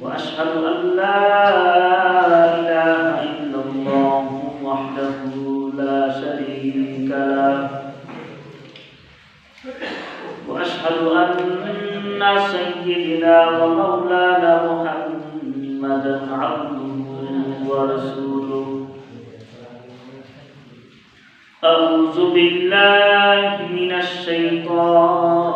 وأشهد أن لا إله إلا الله وحده لا شريك له. وأشهد أن سيدنا ومولانا محمدا عبده ورسوله. أعوذ بالله من الشيطان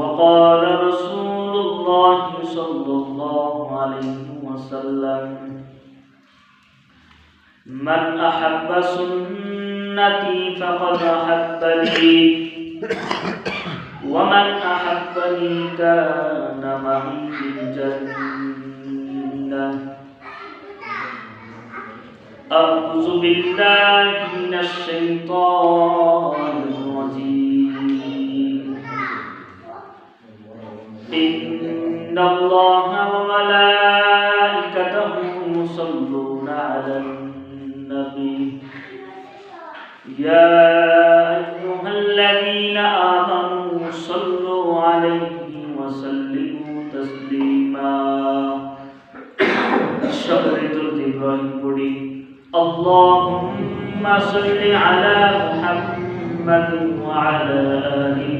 وقال رسول الله صلى الله عليه وسلم من أحب سنتي فقد أحبني ومن أحبني كان معي في الجنة. أعوذ بالله من الشيطان إن الله وملائكته يصلون على النبي. يا أيها الذين آمنوا صلوا عليه وسلموا تسليما. شهر إبراهيم بڑی اللهم صل على محمد وعلى آل محمد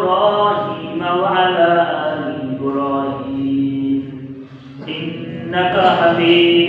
Amen.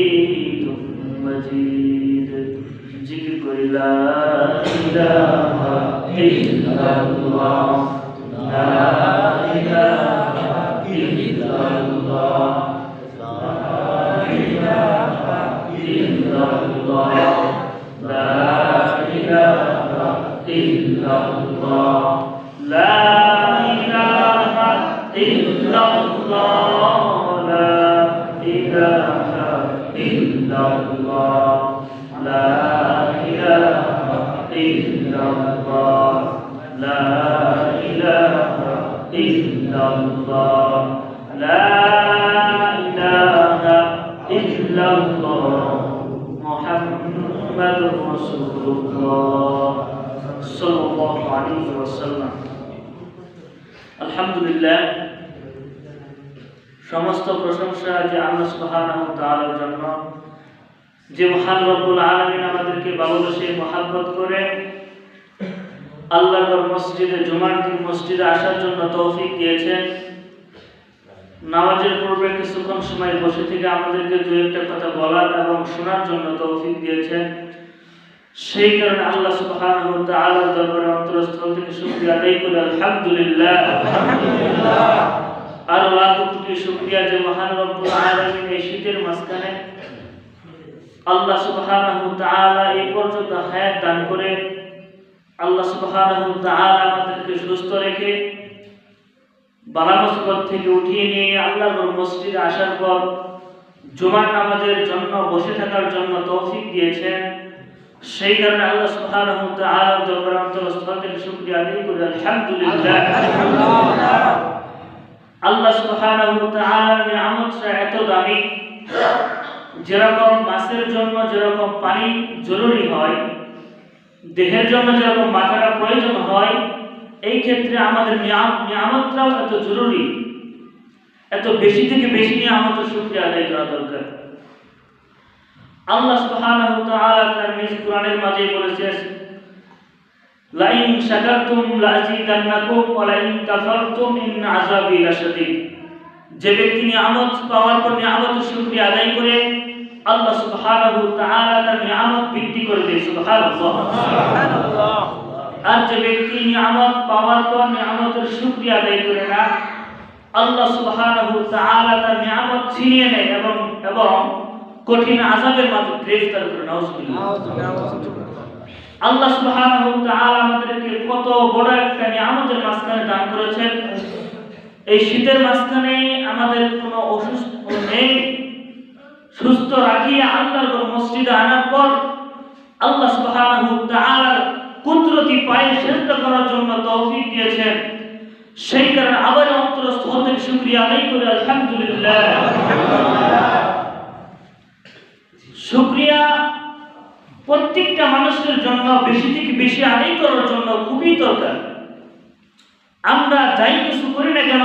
لا إله إلا الله محمد رسول الله صلى الله عليه وسلم الحمد لله সমস্ত প্রশংসা যে আল্লাহ সুবহানাহু ওয়া তাআলার জন্য যে মহান রব্বুল আলামিন আমাদেরকে ভালোবেসে মহাব্বত করে আল্লাহর মসজিদে জুমার দিন মসজিদে আসার জন্য তৌফিক দিয়েছেন নামাজের পূর্বে কিছুক্ষণ সময় বসে থেকে আমাদেরকে দু একটা কথা বলার এবং শোনার জন্য তৌফিক দিয়েছেন। সেই কারণে আল্লাহ ওয়া তাআলার দরবারে অন্তরস্থল থেকে শুকরিয়া আদায় করি। আলহামদুলিল্লাহ। আর লাখ কোটি শুকরিয়া যে মহান রব্বুল আলামিন এই শীতের মাঝখানে আল্লাহ তাআলা এই পর্যন্ত হায়াত দান করে, আল্লাহ তাআলা আমাদেরকে সুস্থ রেখে বালা মুসিবত থেকে উঠিয়ে নিয়ে আল্লাহর মসজিদে আসার পর জুমার নামাজের জন্য বসে থাকার জন্য তৌফিক দিয়েছেন। সেই কারণে আল্লাহ সুবহানাহু ওয়া তাআলার দরবারে আল্লাহ সুবহানাহু ওয়া তাআলার এত দামি। যেরকম মাছের জন্য যেরকম পানি জরুরি হয়, দেহের জন্য যেরকম মাথাটা প্রয়োজন হয় এই ক্ষেত্রে আমাদের নিয়াম- নিয়ামতটাও এত জরুরি। এত বেশি থেকে বেশি নিয়ামতের শুকরিয়া আদায় করা দরকার। আল্লাহ সুবহানাহু ওয়া তাআলা তার নিজ কোরআনের মাঝে বলেছেন লাইন শাকারতুম ওয়া লাইন কাফারতুম ইন আযাবি যে ব্যক্তি নিয়ামত পাওয়ার পর নিয়ামতের শুকরিয়া আদায় করে, আল্লাহ সুবহানাহু ওয়া তাআলা তার নিয়ামত বৃদ্ধি করে দেয়। সুবহানাল্লাহ। আর যে ব্যক্তি নিয়ামত পাওয়ার পর নিয়ামতের শুকরিয়া আদায় করে না, আল্লাহ সুবহানাহু তাআলা তার নিয়ামত ছিনিয়ে নেয় এবং এবং কঠিন আযাবের মাঝে গ্রেফতার করে, নাউজুবিল্লাহ। আল্লাহ সুবহানাহু তাআলা আমাদেরকে কত বড় একটা নিয়ামতের মাঝখানে দান করেছেন। এই শীতের মাঝখানে আমাদের কোনো অসুস্থ নেই, সুস্থ রাখিয়ে আল্লাহর মসজিদে আনার পর আল্লাহ কুদরতি পায়ে সেজদা করার জন্য তৌফিক দিয়েছেন। সেই কারণে আবার অন্তর স্থল থেকে শুকরিয়া আদায় করে, আলহামদুলিল্লাহ। শুকরিয়া প্রত্যেকটা মানুষের জন্য, বেশি থেকে বেশি আদায় করার জন্য খুবই দরকার। আমরা যাই কিছু করি না কেন,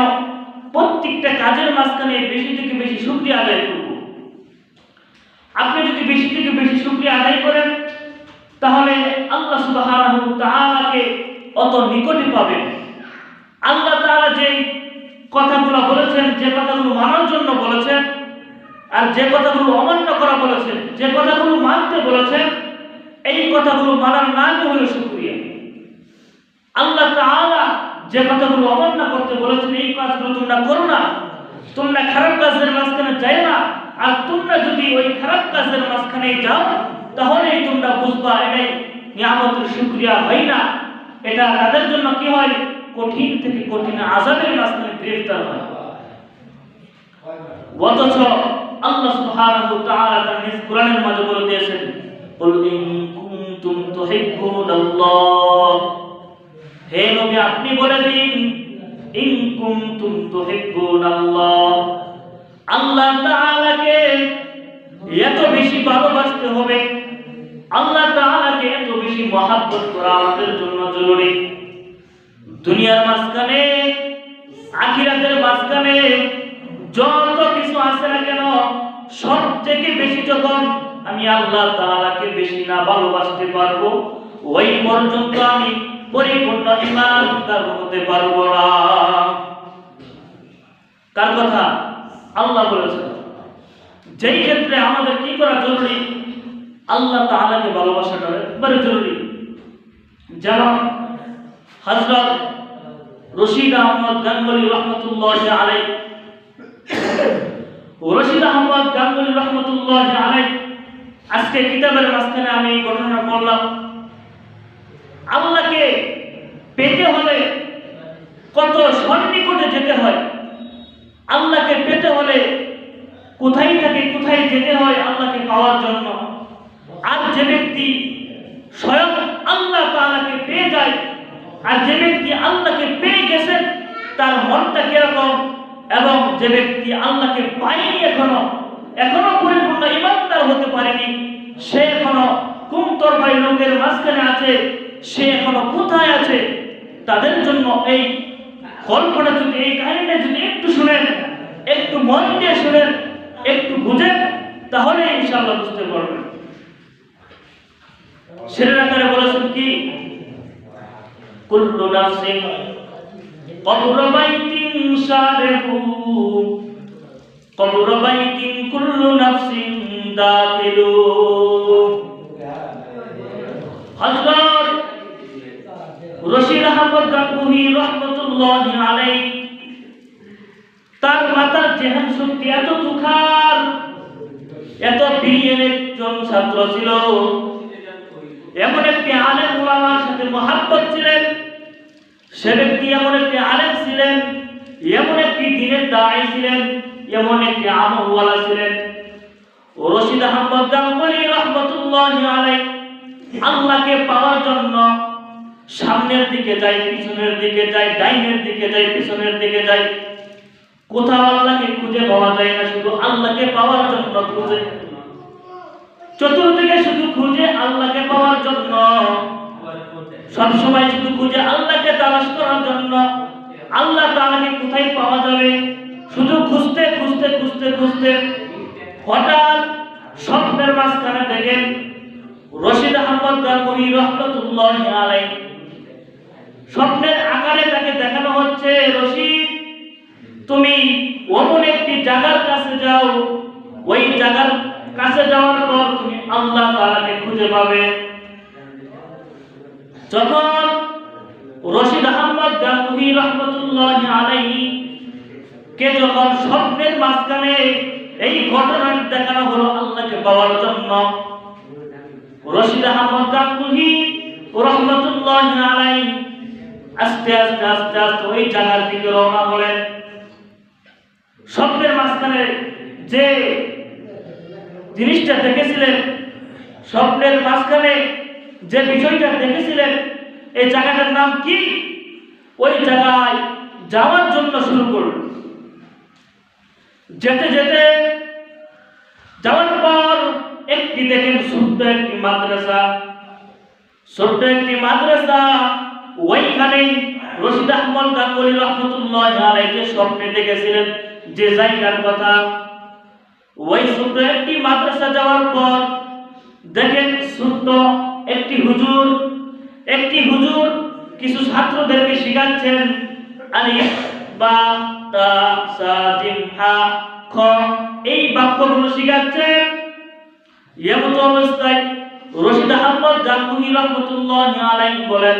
প্রত্যেকটা কাজের মাঝখানে বেশি থেকে বেশি শুকরিয়া আদায় করব। আপনি যদি বেশি থেকে বেশি শুকরিয়া আদায় করেন তাহলে আল্লাহ সুবহানাহু ওয়া তাআলাকে অত নিকটে পাবেন আল্লাহ তাআলা যে কথাগুলো বলেছেন, যে কথাগুলো মানার জন্য বলেছেন, আর যে কথাগুলো অমান্য করা বলেছেন, যে কথাগুলো মানতে বলেছেন, এই কথাগুলো মানার নামই হলো শুকরিয়া। আল্লাহ তাআলা যে কথাগুলো অমান্য করতে বলেছেন, এই কাজগুলো তোমরা করো না। তোমরা খারাপ কাজের মাঝখানে যাই না। আর তোমরা যদি ওই খারাপ কাজের মাঝখানে যাও তাহলেই তোমরা বুঝবা এটাই নিয়ামতের শুকরিয়া, হয় না? এটা তাদের জন্য কি হয়? কঠিন থেকে কঠিন আজাদের মাঝখানে গ্রেফতার হয়। অথচ আল্লাহ সুবহানাহু তাআলা তার নিজ কোরআনের মাঝে বলে দিয়েছেন, কুল ইন কুনতুম তুহিব্বুনাল্লাহ হে নবী, আপনি বলে দিন, ইন কুনতুম তুহিব্বুনাল্লাহ আল্লাহ তাআলাকে এত বেশি ভালোবাসতে হবে আল্লাহ তাআলাকে এত বেশি মহাব্বত করা আমাদের জন্য জরুরি। দুনিয়ার মাঝখানে, আখিরাতের মাঝখানে যত কিছু আছে না কেন সব থেকে বেশি যখন আমি আল্লাহ তাআলাকে বেশি না ভালোবাসতে পারব, ওই পর্যন্ত আমি পরিপূর্ণ ইমানদার হতে পারব না। কার কথা? আল্লাহ বলেছেন। যেই ক্ষেত্রে আমাদের কি করা জরুরি? আল্লাহ তাআলাকে ভালোবাসাটা একবারে জরুরি। যেমন হযরত রশিদ আহমদ গাঙ্গুলি রহমতুল্লাহ আলাই রশিদ আহমদ গাঙ্গুলি রহমতুল্লাহ আলাই আজকে কিতাবের মাঝখানে আমি এই ঘটনা পড়লাম। আল্লাহকে পেতে হলে কত সন্নিকটে যেতে হয়। আল্লাহকে পেতে হলে কোথায় থেকে কোথায় যেতে হয় আল্লাহকে পাওয়ার জন্য আর যে ব্যক্তি স্বয়ং আল্লাহ তাআলাকে পেয়ে যায় আর যে ব্যক্তি আল্লাহকে পেয়ে গেছেন তার মনটা কীরকম? এবং যে ব্যক্তি আল্লাহকে পায়নি এখনও এখনও পরিপূর্ণ ইমানদার হতে পারেনি, সে এখনও কুমতর ভাই লোকের মাঝখানে আছে, সে এখনও কোথায় আছে? তাদের জন্য এই গল্পটা যদি, এই কাহিনীটা যদি একটু শুনেন, একটু মন দিয়ে শুনেন, একটু বুঝেন, তাহলে ইনশাল্লাহ বুঝতে পারবেন। সেরের আকারে বলেছেন কি কুল্লু নাফসিন কবর বাইতিন শারিহু কবর বাইতিন কুল্লু নাফসিন দাখিলু। হযরত রশিদ আহমদ গাঙ্গুহি রহমতুল্লাহি আলাইহি, তার মাতার জেহান শক্তি এত তুখার, এত বিলিয়ন একজন ছাত্র ছিল। এমন একটি আলেম ওলামার সাথে মহাব্বত ছিলেন। সে ব্যক্তি এমন একটি আলেম ছিলেন, এমন একটি দিনের দায়ী ছিলেন, এমন একটি আমলওয়ালা ছিলেন। রশিদ আহমদ গাঙ্গুলি রহমতুল্লাহি আলাইহি, আল্লাহকে পাওয়ার জন্য সামনের দিকে যাই, পিছনের দিকে যাই, ডাইনের দিকে যাই, পিছনের দিকে যাই। কোথাও আল্লাহকে খুঁজে পাওয়া যায় না, শুধু আল্লাহকে পাওয়ার জন্য খুঁজে। চতুর্দিকে শুধু খুঁজে আল্লাহকে পাওয়ার জন্য। সব সময় শুধু খুঁজে আল্লাহকে তালাশ করার জন্য। আল্লাহ তাআলাকে কোথায় পাওয়া যাবে? শুধু খুঁজতে খুঁজতে খুঁজতে খুঁজতে হঠাৎ স্বপ্নের মাঝখানে দেখেন রশিদ আহমদ গাঙ্গুহি রহমতুল্লাহ আলাই স্বপ্নের আকারে তাকে দেখানো হচ্ছে, রশিদ, তুমি অমন একটি জায়গার কাছে যাও। ওই জায়গার কাছে যাওয়ার পর তুমি আল্লাহ তাআলাকে খুঁজে পাবে। যখন রশিদ আহমদ গাঙ্গুহি রহমতুল্লাহ আলাইহি কে যখন স্বপ্নের মাঝখানে এই ঘটনাটি দেখানো হলো আল্লাহকে পাওয়ার জন্য, রশিদ আহমদ গাঙ্গুহি রহমতুল্লাহ আলাইহি আস্তে আস্তে আস্তে আস্তে ওই জায়গার দিকে রওনা হলেন। স্বপ্নের মাঝখানে যে জিনিসটা দেখেছিলেন, স্বপ্নের মাঝখানে যে বিষয়টা দেখেছিলেন, এই জায়গাটার নাম কি? ওই জায়গায় যাওয়ার জন্য শুরু করল যেতে যেতে যাওয়ার পর একটি দেখেন ছোট্ট একটি মাদ্রাসা। ছোট্ট একটি মাদ্রাসা ওইখানেই রশিদ আহমদ গাঙ্গুলি রহমতুল্লাহ আলাইকে স্বপ্নে দেখেছিলেন যে জায়গার কথা। ওই ছোট্ট একটি মাদ্রাসা যাওয়ার পর দেখেন ছোট্ট একটি হুজুর একটি হুজুর কিছু ছাত্রদেরকে শিখাচ্ছেন, আলিফ, বা, তা, সা, জিম, হা, খ, এই বাক্যগুলো শিখাচ্ছেন। এমত অবস্থায় রশিদ আহমদ গাঙ্গুহি রহমতুল্লাহ আলাইহি বলেন,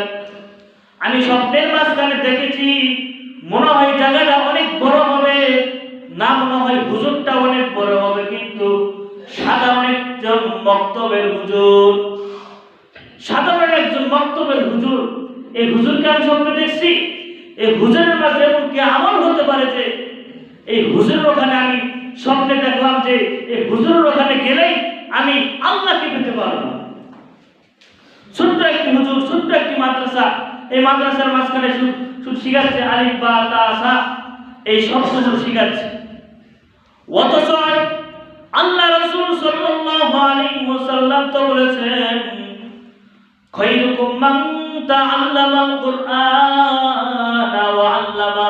আমি স্বপ্নের মাঝখানে দেখেছি, মনে হয় জায়গাটা অনেক বড় হবে, না মনে হয় হুজুরটা অনেক বড় হবে, কিন্তু সাধারণ একজন বক্তব্যের হুজুর। সাধারণ একজন বক্তব্যের হুজুর। এই হুজুরকে আমি স্বপ্নে দেখছি। এই হুজুরের মাঝে এমন কি আমল হতে পারে যে এই হুজুরের ওখানে আমি স্বপ্নে দেখলাম যে এই হুজুরের ওখানে গেলেই আমি আল্লাহকে পেতে পারব। ছোট্ট একটি হুজুর, ছোট্ট একটি মাদ্রাসা। এই মাদ্রাসার মাঝখানে শুধু শিখাচ্ছে আলিফ, বা, তা, সা। এই সব হুজুর শিখাচ্ছে। অথচ আল্লাহ রাসূল সাল্লাল্লাহু আলাইহি ওয়াসাল্লাম তো বলেছেন খায়রুকুম মান তাআল্লামাল কুরআনা ওয়া আল্লামা।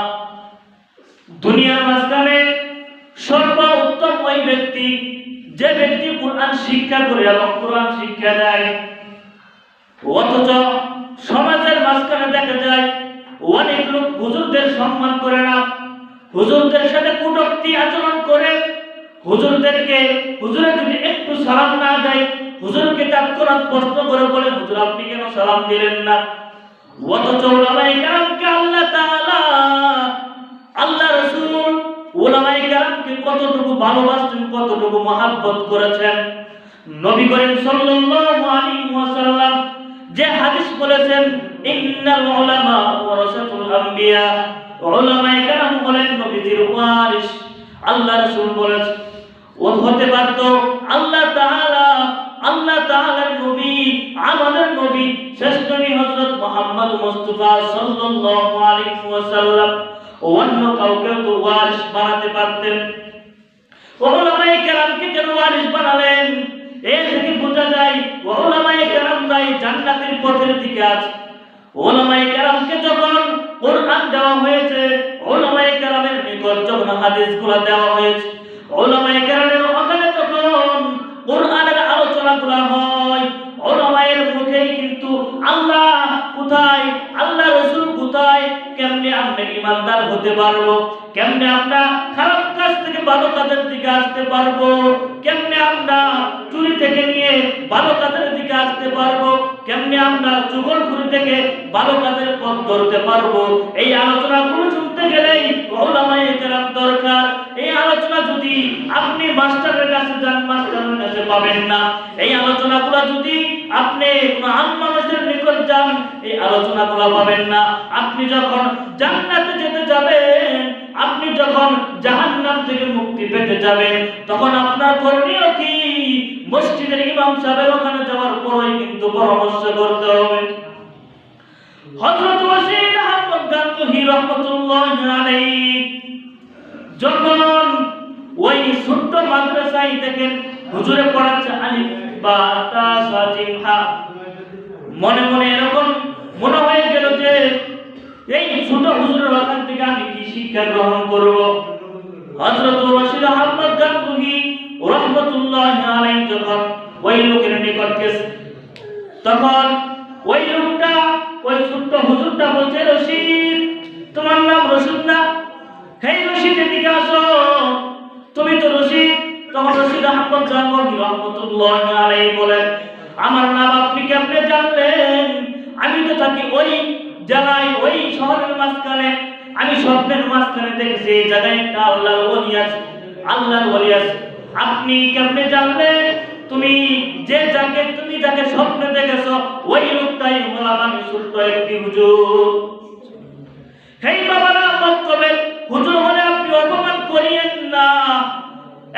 দুনিয়ার মাঝখানে সর্বোত্তম ওই ব্যক্তি, যে ব্যক্তি কোরআন শিক্ষা করে এবং কোরআন শিক্ষা দেয়। অথচ সমাজের মাঝখানে দেখা যায়, অনেক লোক হুজুরদের সম্মান করে না। হুজুরদের সাথে কুটক্তি আচরণ করে। হুজুরদেরকে হুজুরের যদি একটু সালাম না দেয় হুজুরকে তৎক্ষণাৎ প্রশ্ন করে বলে, হুজুর, আপনি কেন সালাম দিলেন না? অথচ ওলামায়ে কেরামকে আল্লাহ তাআলা, আল্লাহ রাসূল ওলামায়ে কেরামকে কতটুকু ভালোবাসেন কতটুকু মহাব্বত করেছেন। নবী করিম সাল্লাল্লাহু আলাইহি ওয়াসাল্লাম যে হাদিস বলেছেন, ইন্নাল উলামা ওয়ারাসাতুল আম্বিয়া উলামায়ে কেরাম বলেন, নবীজির ওয়ারিস আল্লাহ রাসূল বলেছেন ও হতে পারতো, আল্লাহ তাআলা আল্লাহ তাআলার নবী, আমাদের নবী, শ্রেষ্ঠ নবী হযরত মুহাম্মদ মুস্তাফা সাল্লাল্লাহু আলাইহি ওয়াসাল্লাম। অন্য কাউকে তো ওয়ারিস বানাতে পারতেন। ওলামায়ে কেরামকে কেন ওয়ারিস বানালেন? এ থেকে বোঝা যায়, ওলামায়ে কেরামরাই জান্নাতের পথের দিকে আছে। ওলামায়ে কেরামকে যখন কোরআন দেওয়া হয়েছে, ওলামায়ে কেরামের নিকট যখন হাদিসগুলো দেওয়া হয়েছে, ওলামায়ে কেরামের আলোচনাগুলো হয়। ওলামায়ের মুখেই কিন্তু আল্লাহ কোথায়, আল্লাহ রসুল কোথায়, কেমনে আমরা ইমানদার হতে পারব, কেমনে আমরা খারাপ কাজ থেকে ভালো কাজের দিকে আসতে পারব, কেমনে আমরা চুরি থেকে নিয়ে ভালো কাজের দিকে আসতে পারব কেমনে আমরা চুগলখুরি থেকে ভালো কাজের পথ ধরতে পারব? এই আলোচনাগুলো শুনতে গেলেই ওলামায়ে দরকার। এই আলোচনা যদি আপনি মাস্টারের কাছে যান, মাস্টারের কাছে পাবেন না। এই আলোচনাগুলো যদি আপনি কোনো আম মানুষের নিকট যান, এই আলোচনাগুলো পাবেন না। আপনি যখন জান্নাতে যেতে যাবেন আপনি যখন জাহান্নাম থেকে মুক্তি পেতে যাবেন, তখন আপনার করণীয় কি? মসজিদের ইমাম সাহেবের ওখানে যাওয়ার পরই কিন্তু পরামর্শ করতে হবে। হযরত আহমদ গাঙ্গুহি আলাইহি যখন ওই ছোট্ট মাদ্রাসায় দেখেন, হুজুরে পড়াচ্ছে আলিফ, বা, তা মনে মনে এরকম মনে হয়ে গেল যে এই ছোট হুজুরের ওখান থেকে আমি কি শিক্ষা গ্রহণ করব? হযরত রশিদ আহমদ গাঙ্গুহি রহমতুল্লাহ আলাইহি যখন ওই লোকের নিকট গেছে তখন ওই লোকটা, ওই ছোট্ট হুজুরটা বলছে, রশিদ, তোমার নাম রশিদ না? হেই রশিদ, এদিকে আসো। তুমি তো রশিদ? তখন রশিদ আহমদ গাঙ্গুহি রহমতুল্লাহ আলাইহি বলেন, আমার নাম আপনি কেমনে জানলেন? আমি তো থাকি ওই জেলায় ওই শহরের মাঝখানে। আমি স্বপ্নের মাঝখানে দেখেছি এই জায়গায় একটা আল্লাহর ওলি আছে। আল্লাহর ওলি আছে। আপনি কেমনে জানলেন তুমি যে যাকে তুমি যাকে স্বপ্নে দেখেছ, ওই লোকটাই হলাম আমি ছোট্ট একটি হুজুর। হেই বাবারা মক্তবের হুজুর হলে আপনি অপমান করিয়েন না।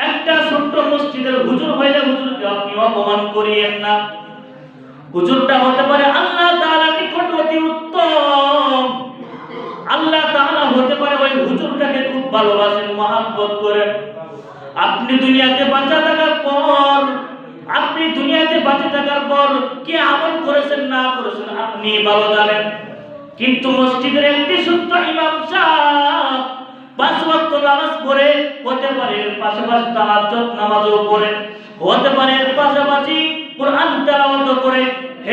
একটা ছোট্ট মসজিদের হুজুর হইলে হুজুরকে আপনি অপমান করিয়েন না। হুজুরটা হতে পারে আল্লাহ তাআলা নিকট অতি উত্তম। আল্লাহ তাআলা হতে পারে ওই হুজুরটাকে খুব ভালোবাসেন, মহাব্বত করেন। আপনি দুনিয়াতে বাঁচা থাকার পর, আপনি দুনিয়াতে বাঁচে থাকার পর কি আমল করেছেন, না করেছেন, আপনি ভালো জানেন। কিন্তু মসজিদের একটি সত্য ইমাম সাহেব পাঁচ ওয়াক্ত নামাজ পড়ে, হতে পারে পাশাপাশি তাহাজ্জুদ নামাজও পড়ে, হতে পারে পাশাপাশি কোরআন তেলাওয়াত করে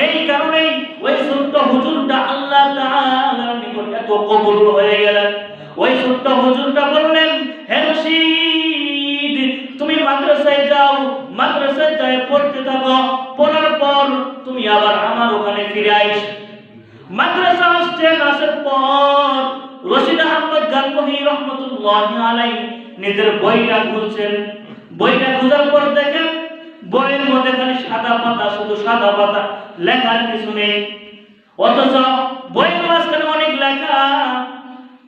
এই কারণেই ওই হুজুরটা আল্লাহ তাআলার নিকট এত কবুল হয়ে গেলেন। ওই ছোট্ট হুজুরটা বললেন, হে রশিদ, তুমি মাদ্রাসায় যাও, মাদ্রাসায় যায় পড়তে থাকো, পড়ার পর তুমি আবার আমার ওখানে ফিরে আইস। মাদ্রাসা আসার পর রশিদ আহমদ গাঙ্গুহি রহমতুল্লাহ আলাই নিজের বইটা খুলছেন। বইটা খোঁজার পর দেখেন বইয়ের মধ্যে খালি সাদা পাতা, শুধু সাদা পাতা, লেখার কিছু নেই। অথচ বইয়ের মাঝখানে অনেক লেখা।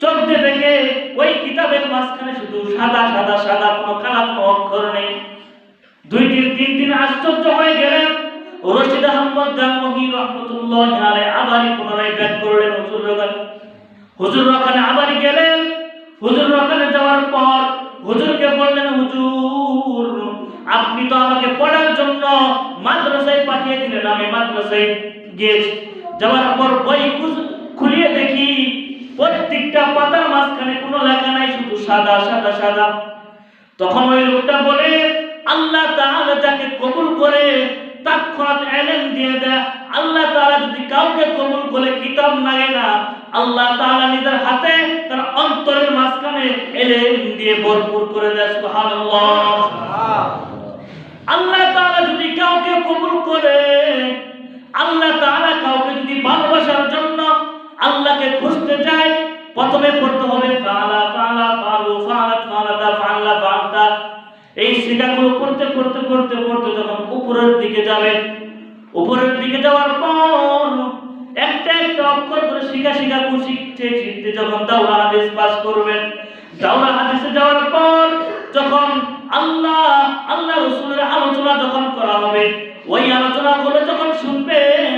চোখ দিয়ে দেখে ওই কিতাবের মাঝখানে শুধু সাদা সাদা সাদা, কোনো কালা কোনো অক্ষর নেই। দুই দিন, তিন দিন আশ্চর্য হয়ে গেলেন। রশিদ আহমদ গাঙ্গুহি রহমতুল্লাহ আবারই পুনরায় ব্যাক করলেন হুজুর ওখানে হুজুর ওখানে আবারই গেলেন। হুজুর ওখানে আপনি তো আমাকে পড়ার জন্য মাদ্রাসায় পাঠিয়ে দিলেন আমি মাদ্রাসায় গিয়েছি। যাওয়ার পর বই খুলিয়ে দেখি প্রত্যেকটা পাতার মাঝখানে কোনো লেখা নাই, শুধু সাদা সাদা সাদা। তখন ওই লোকটা বলে, আল্লাহ তাআলা যাকে কবুল করে তৎক্ষণাৎ এলেম দিয়ে দেয়। আল্লাহ তাআলা যদি কাউকে কবুল করে কিতাব নাগে না, আল্লাহ তাআলা নিজের হাতে তার অন্তরের মাঝখানে এলেন দিয়ে ভরপুর করে দেয়, সুবহানাল্লাহ। আল্লাহ তাআলা যদি কাউকে কবুল করে, আল্লাহ তাআলা কাউকে যদি ভালোবাসার জন্য আল্লাহকে খুঁজতে যায় প্রথমে পড়তে হবে, ফালা ফালা, ফালু ফালাত ফালাতা ফালা, ফালতা। এই শিখাগুলো করতে পড়তে পড়তে পড়তে যখন উপরের দিকে যাবে, উপরের দিকে যাওয়ার পর একটা একটা অক্ষর করে শিখা শিখা শিখতে শিখতে যখন দাওরা হাদিস পাস করবেন দাওরা হাদিসে যাওয়ার পর যখন আল্লাহ আল্লাহ রসুলের আলোচনা যখন করা হবে, ওই আলোচনা করে যখন শুনবেন,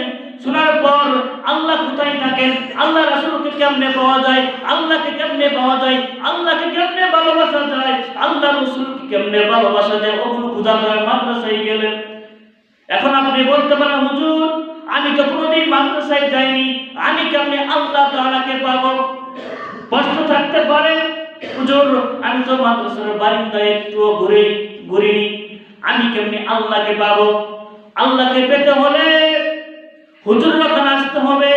শোনার পর আল্লাহ কোথায় থাকেন? আল্লাহ রাসূলকে কেমনে পাওয়া যায়? আল্লাহকে কেমনে পাওয়া যায়? আল্লাহকে কেমনে ভালোবাসা যায়? আল্লাহ রসুলকে কেমনে ভালোবাসা যায়? ওগুলো খোঁজা যায় মাদ্রাসায় গেলেন। এখন আপনি বলতে পারেন, হুজুর, আমি তো কোনোদিন মাদ্রাসায় যাইনি। আমি কেমনে আল্লাহ তাআলাকে পাবো? প্রশ্ন থাকতে পারে হুজুর, আমি তো মাদ্রাসার বারিন্দায় একটু ঘুরে, ঘুরিনি। আমি কেমনে আল্লাহকে পাবো? আল্লাহকে পেতে হলে হুজুর ওখানে আসতে হবে।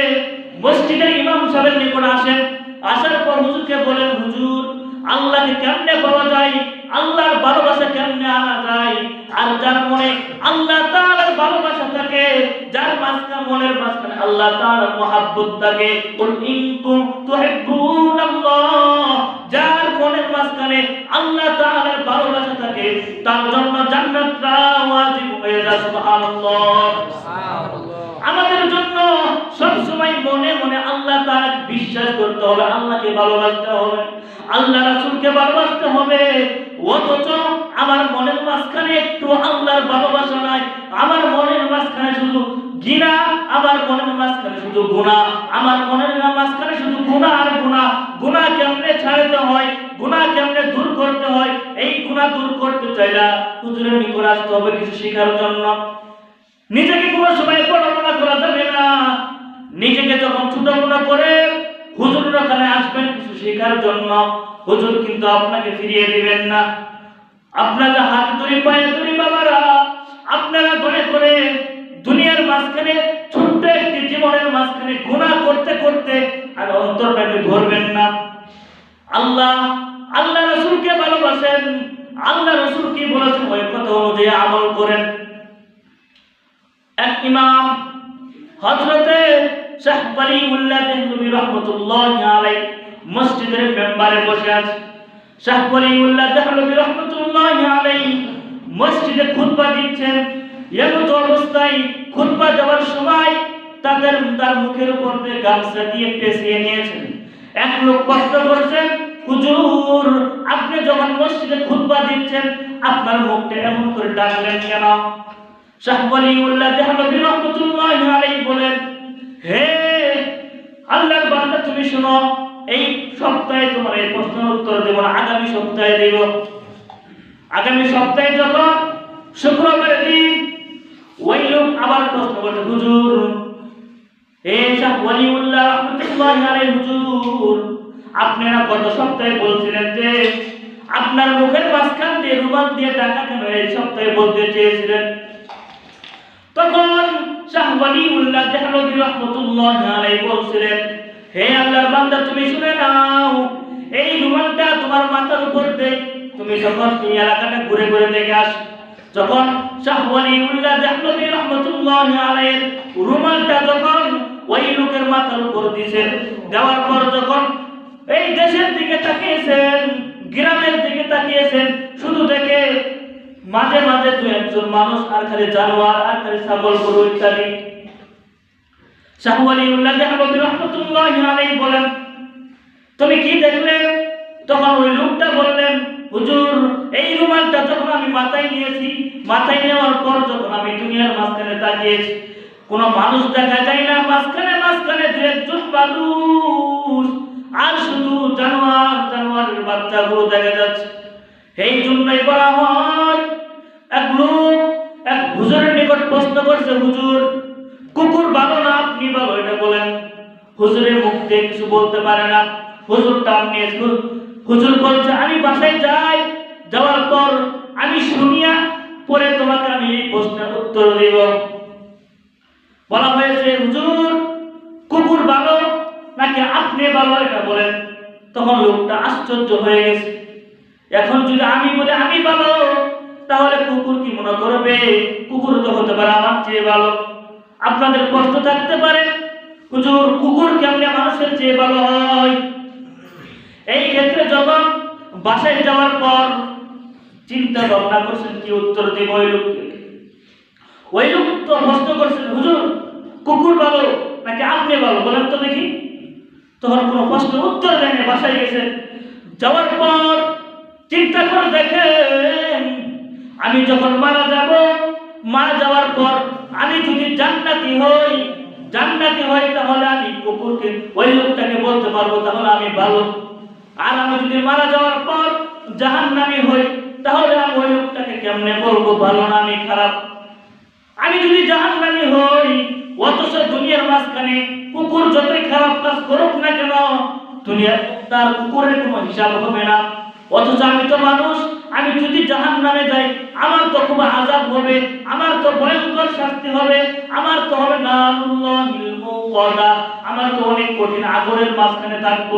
মসজিদের ইমাম সাহেবের নিকট আসেন। আসার পর হুজুরকে বলেন, হুজুর, আল্লাহকে কেমনে পাওয়া যায়? আল্লাহর ভালোবাসা কেমনে আনা যায়? আর যার মনে আল্লাহ তাআলার ভালোবাসা থাকে যার মাঝখানে মনের মাঝখানে আল্লাহ তাআলার মহাব্বত থাকে। কুল ইন তুহিব্বুনাল্লাহ যার মনের মাঝখানে আল্লাহ তাআলার ভালোবাসা থাকে তার জন্য জান্নাতটা ওয়াজিব হয়ে যায় সুবহানাল্লাহ। আমাদের জন্য সব সময় মনে মনে আল্লাহ তাআলা বিশ্বাস করতে হবে আল্লাহকে ভালোবাসতে হবে আল্লাহ রাসূলকে ভালোবাসতে হবে। অথচ আমার মনের মাঝখানে একটু আল্লাহর ভালোবাসা নাই। আমার মনের মাঝখানে শুধু ঘৃণা, আমার মনের মাঝখানে শুধু গুনাহ আমার মনের মাঝখানে শুধু গুনাহ আর গুনাহ গুনাহ কেমনে ছাড়তে হয়? গুনাহ কেমনে দূর করতে হয়? এই গুনাহ দূর করতে চাইলা হুজুরের নিকট আসতে হবে কিছু শেখার জন্য। নিজেকে কোনো সময় বড় মনে করা যাবে না। নিজেকে যখন ছোট মনে করে হুজুরের ওখানে আসবেন কিছু শেখার জন্য। হুজুর, কিন্তু আপনাকে ফিরিয়ে দিবেন না। আপনারা হাত ধরে, পায়ে ধরে, বাবারা, আপনারা ধরে করে দুনিয়ার মাঝখানে ছোট্ট একটি জীবনের মাঝখানে গুনাহ করতে করতে আর অন্তরটাকে ধরবেন না। আল্লাহ আল্লাহ রসুলকে ভালোবাসেন। আল্লাহ রসুল কি বলেছেন? ওই কথা অনুযায়ী আমল করেন। এক ইমাম হজরতে শেখ ওলিউল্লাহ দেহলভী রহমতুল্লাহ আলাই মসজিদের মেম্বারে বসে আছে। শেখ ওলিউল্লাহ দেহলভী রহমতুল্লাহ আলাই মসজিদে খুতবা দিচ্ছেন। এমত অবস্থায় খুতবা দেওয়ার সময় তাদের তার মুখের উপর দিয়ে গামছা দিয়ে পেঁচিয়ে নিয়েছেন। এক লোক কষ্ট করছেন হুজুর, আপনি যখন মসজিদে খুতবা দিচ্ছেন, আপনার মুখটা এমন করে ডাকলেন কেন? শাহ ওলিউল্লাহ দেহলভী রহমতুল্লাহ আলাইহি বলেন, হে, আল্লাহর বান্দা, তুমি শোনো এই সপ্তাহে তোমার এই প্রশ্নের উত্তর দেব না, আগামী সপ্তাহে দেব। আগামী সপ্তাহে যখন শুক্রবারের দিন ওই লোক আবার প্রশ্ন করছে, হুজুর রহমতুল্লাহ আপনারা গত সপ্তাহে বলছিলেন যে আপনার মুখের মাঝখান দিয়ে রুমাল দিয়ে টাকা কেন এই সপ্তাহে বলতে চেয়েছিলেন? তখন শাহ ওয়ালিউল্লাহ দেহলভী রাহমাতুল্লাহ আলাইহি বলছিলেন হে আল্লাহর বান্দা, তুমি শুনে নাও। এই রুমালটা তোমার মাথার উপর দে। তুমি যখন এই এলাকাটা ঘুরে ঘুরে দেখে আস, যখন শাহ ওয়ালিউল্লাহ দেহলভী রাহমাতুল্লাহ আলাইহির রুমালটা যখন ওই লোকের মাথার উপর দিয়েছেন, দেওয়ার পর যখন এই দেশের দিকে তাকিয়েছেন, গ্রামের দিকে তাকিয়েছেন, শুধু দেখে মাঝে মাঝে দু একজন মানুষ, আর খালি জানোয়ার, আর খালি ছাগল, গরু ইত্যাদি শাহু আলিউল্লাহ আলাইহি বলেন, তুমি কি দেখলে? তখন ওই লোকটা বললেন, হুজুর, এই রুমালটা যখন আমি মাথায় নিয়েছি, মাথায় নেওয়ার পর যখন আমি দুনিয়ার মাঝখানে তাকিয়েছি কোনো মানুষ দেখা যায় না, মাঝখানে মাঝখানে দু একজন মানুষ, আর শুধু জানোয়ার, জানোয়ারের বাচ্চাগুলো দেখা যাচ্ছে। এই জন্যই বলা হয়, এক লোক, এক হুজুরের নিকট প্রশ্ন করছে, হুজুর কুকুর ভালো না, আপনি ভালো, এটা বলেন। হুজুরের মুখ দিয়ে কিছু বলতে পারে না। হুজুর টান নিয়ে হুজুর বলছে, আমি বাসায় যাই, যাওয়ার পর আমি শুনিয়া পরে তোমাকে আমি এই প্রশ্নের উত্তর দিব। বলা হয়েছে, হুজুর, কুকুর ভালো নাকি আপনি ভালো, এটা বলেন। তখন লোকটা আশ্চর্য হয়ে গেছে। এখন যদি আমি বলি, আমি ভালো, তাহলে কুকুর কি মনে করবে? কুকুর তো হতে পারে আমার চেয়ে ভালো। আপনাদের কষ্ট থাকতে পারে। হুজুর, কুকুর কেমনে মানুষের চেয়ে ভালো হয়? এই ক্ষেত্রে যখন বাসায় যাওয়ার পর চিন্তা ভাবনা করছেন, কি উত্তর দেব ওই লোককে? ওই লোক তো প্রশ্ন করছেন, হুজুর, কুকুর ভালো নাকি আপনি ভালো? বলেন তো দেখি। তখন কোনো প্রশ্নের উত্তর দেয়নি বাসায় গেছেন যাওয়ার পর চিন্তা করে দেখেন, আমি যখন মারা যাব মারা যাওয়ার পর আমি যদি জান্নাতি হই জান্নাতি হই তাহলে আমি কুকুরকে, ওই লোকটাকে বলতে পারব তাহলে আমি ভালো। আর আমি যদি মারা যাওয়ার পর জাহান্নামি হই, তাহলে আমি ওই লোকটাকে কেমনে বলব? ভালো না, আমি খারাপ। আমি যদি জাহান্নামি হই, অথচ দুনিয়ার মাঝখানে কুকুর যতই খারাপ কাজ করুক না কেন, দুনিয়ার তার কুকুরের কোনো হিসাব হবে না। অথচ আমি তো মানুষ, আমি যদি জাহান নামে যাই, আমার তো খুব আজাব হবে, আমার তো ভয়ঙ্কর শাস্তি হবে, আমার তো হবে আমার তো অনেক কঠিন আগরের মাঝখানে থাকব।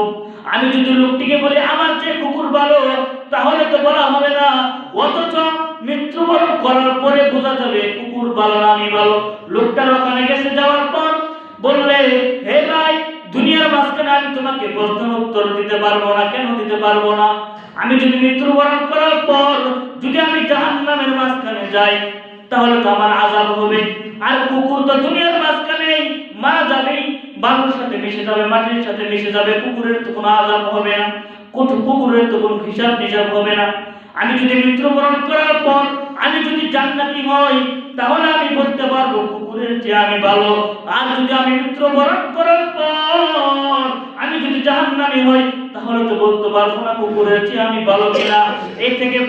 আমি যদি লোকটিকে বলি, আমার যে কুকুর যদি মৃত্যুবরণ করার পর যদি আমি জাহান্নামের মাঝখানে যাই, তাহলে তো আমার আজাব হবে। আর কুকুর তো দুনিয়ার মাঝখানে মারা যাবেই বালুর সাথে মিশে যাবে, মাটির সাথে মিশে যাবে, কুকুরের তো কোনো আজাব হবে না। কোন কুকুরের তো কোনো হিসাব নিসাব হবে না। আমি যদি মৃত্যুবরণ করার পর আমি যদি জান্নাতি হই, তাহলে আমি বলতে পারব আমি ভালো। যদি আমি মৃত্যুবরণ আমি যদি হই, তাহলে তাহলে তো বলতে পারব না কুকুরের চেয়ে আমি ভালো কিনা। এর থেকে